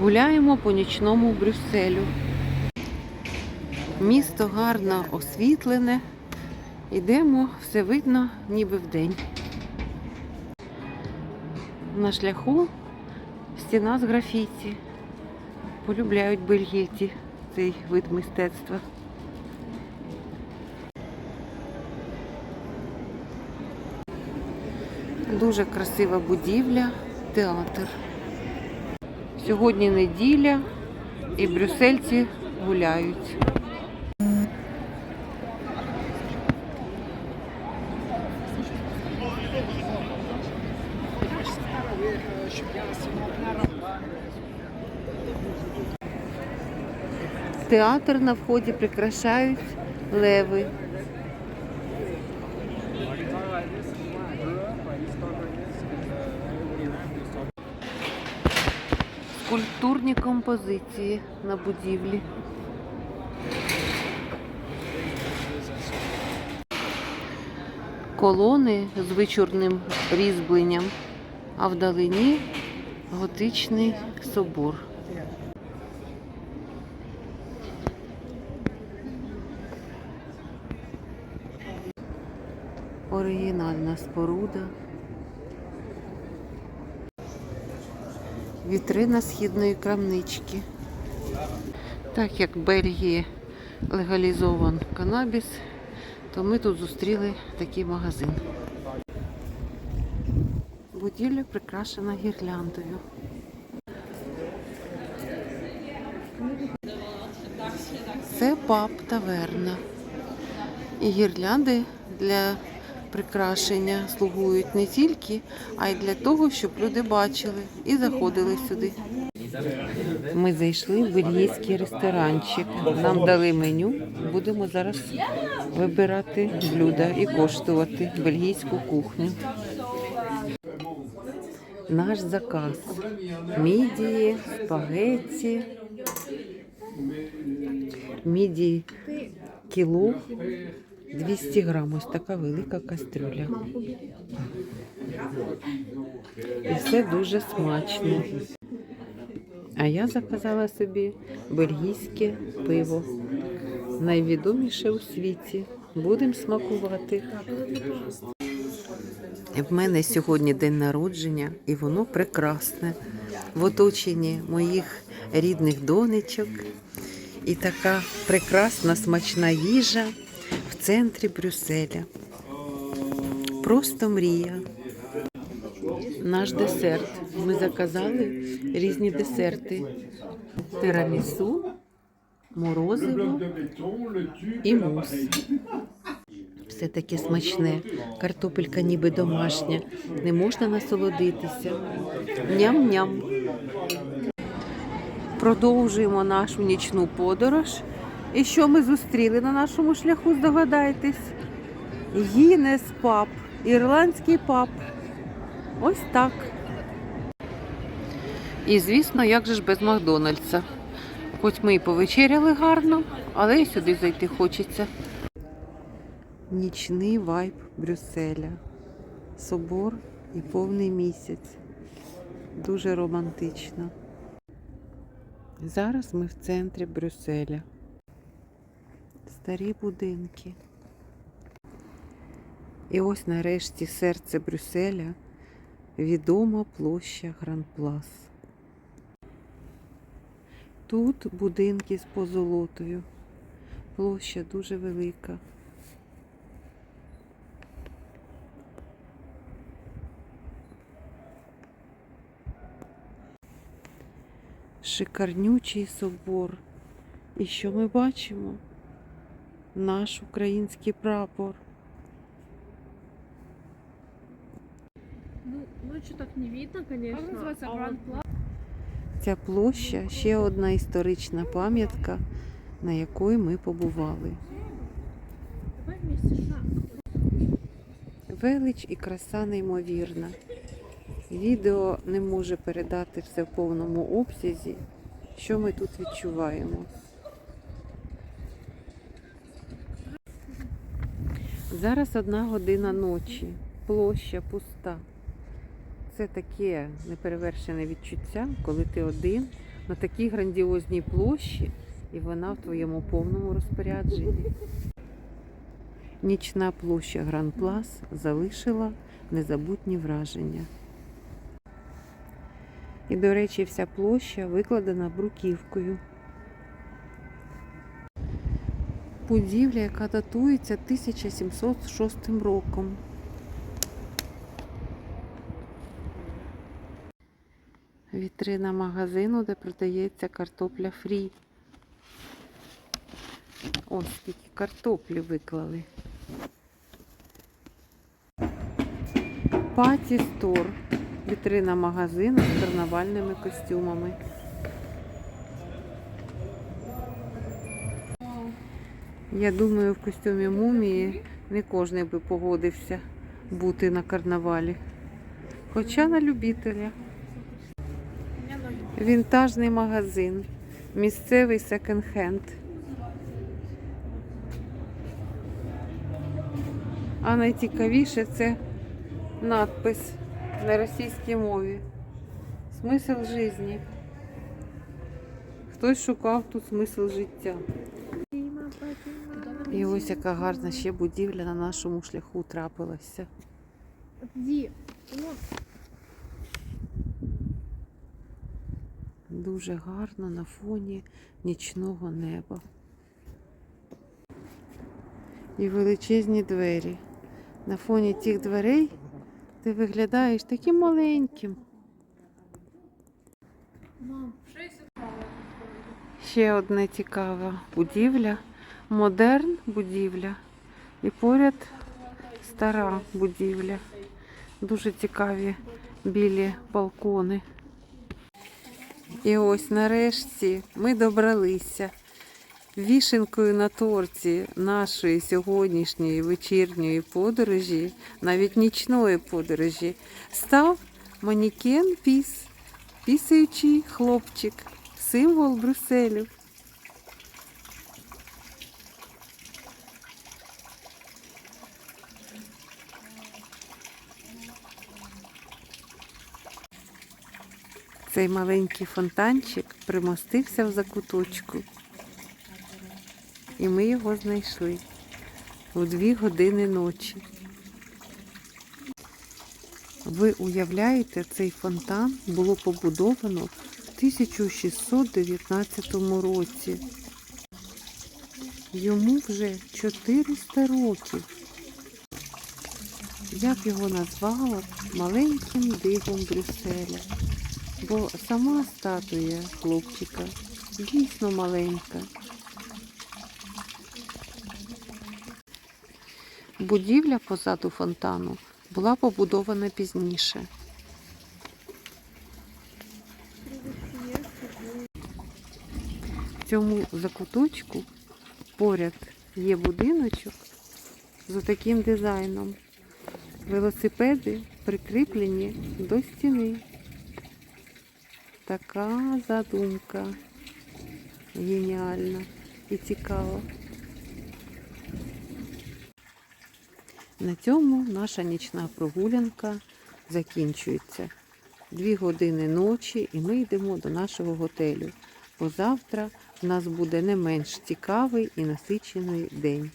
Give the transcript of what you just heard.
Гуляємо по нічному Брюсселю. Місто гарно освітлене. Йдемо, все видно, ніби вдень. На шляху стіна з графіті. Полюбляють бельгійці цей вид мистецтва. Дуже красива будівля, театр. Сьогодні неділя і брюссельці гуляють. Театр на вході прикрашають леви. Скульптурні композиції на будівлі. Колони з вичурним різьбленням, а вдалині готичний собор. Оригінальна споруда. Вітрина східної крамнички. Так як в Бельгії легалізован канабіс, то ми тут зустріли такий магазин. Будівля прикрашена гірляндою. Це паб таверна. І гірлянди для прикрашення слугують не тільки, а й для того, щоб люди бачили і заходили сюди. Ми зайшли в бельгійський ресторанчик. Нам дали меню. Будемо зараз вибирати блюда і коштувати бельгійську кухню. Наш заказ. Мідії, спагетті, мідії кіло 200 грам. Ось така велика кастрюля. І все дуже смачно. А я заказала собі бельгійське пиво. Найвідоміше у світі. Будемо смакувати. В мене сьогодні день народження, і воно прекрасне. В оточенні моїх рідних донечок. І така прекрасна смачна їжа центрі Брюсселя. Просто мрія. Наш десерт. Ми заказали різні десерти: тирамісу, морозиво і мус. Все таке смачне. Картопелька ніби домашня. Не можна насолодитися. Ням-ням. Продовжуємо нашу нічну подорож. І що ми зустріли на нашому шляху, здогадаєтесь? Гінес паб, ірландський паб. Ось так. І звісно, як же ж без Макдональдса. Хоч ми і повечеряли гарно, але і сюди зайти хочеться. Нічний вайб Брюсселя. Собор і повний місяць. Дуже романтично. Зараз ми в центрі Брюсселя. Старі будинки. І ось нарешті серце Брюсселя відома площа Гран-Плас. Тут будинки з позолотою. Площа дуже велика. Шикарнючий собор. І що ми бачимо? Наш український прапор. Ну, ночью так не видно, а Плаза? Ця площа ще одна історична пам'ятка, на якої ми побували. Велич і краса неймовірна. Відео не може передати все в повному обсязі, що ми тут відчуваємо. Зараз одна година ночі, площа пуста. Це таке неперевершене відчуття, коли ти один на такій грандіозній площі, і вона в твоєму повному розпорядженні. Нічна площа Гран Плас залишила незабутні враження. І, до речі, вся площа викладена бруківкою. Будівля, яка датується 1706 роком. Вітрина магазину, де продається картопля фрі. Ось скільки картоплі виклали. Паті Стор. Вітрина магазину з карнавальними костюмами. Я думаю, в костюмі мумії не кожен би погодився бути на карнавалі. Хоча на любителя. Вінтажний магазин, місцевий секонд-хенд. А найцікавіше це надпис на російській мові. Смисл житті. Хтось шукав тут смисл життя. І ось яка гарна ще будівля на нашому шляху трапилася. Где? Ну, Дуже гарно на фоні нічного неба. І величезні двері. На фоні тих дверей ти виглядаєш таким маленьким. Ще одна цікава будівля. Модерн будівля. І поряд стара будівля. Дуже цікаві білі балкони. І ось нарешті ми добралися вішенкою на торті нашої сьогоднішньої вечірньої подорожі, навіть нічної подорожі, став манікен піс, пісаючий хлопчик, символ Брюсселю. Цей маленький фонтанчик примостився в закуточку. І ми його знайшли у дві години ночі. Ви уявляєте, цей фонтан було побудовано в 1619 році. Йому вже 400 років. Я б його назвала маленьким дивом Брюсселя. Бо сама статуя хлопчика дійсно маленька. Будівля позаду фонтану була побудована пізніше. В цьому закуточку поряд є будиночок з таким дизайном. Велосипеди прикріплені до стіни. Така задумка геніальна і цікава. На цьому наша нічна прогулянка закінчується. Дві години ночі і ми йдемо до нашого готелю. Бо завтра в нас буде не менш цікавий і насичений день.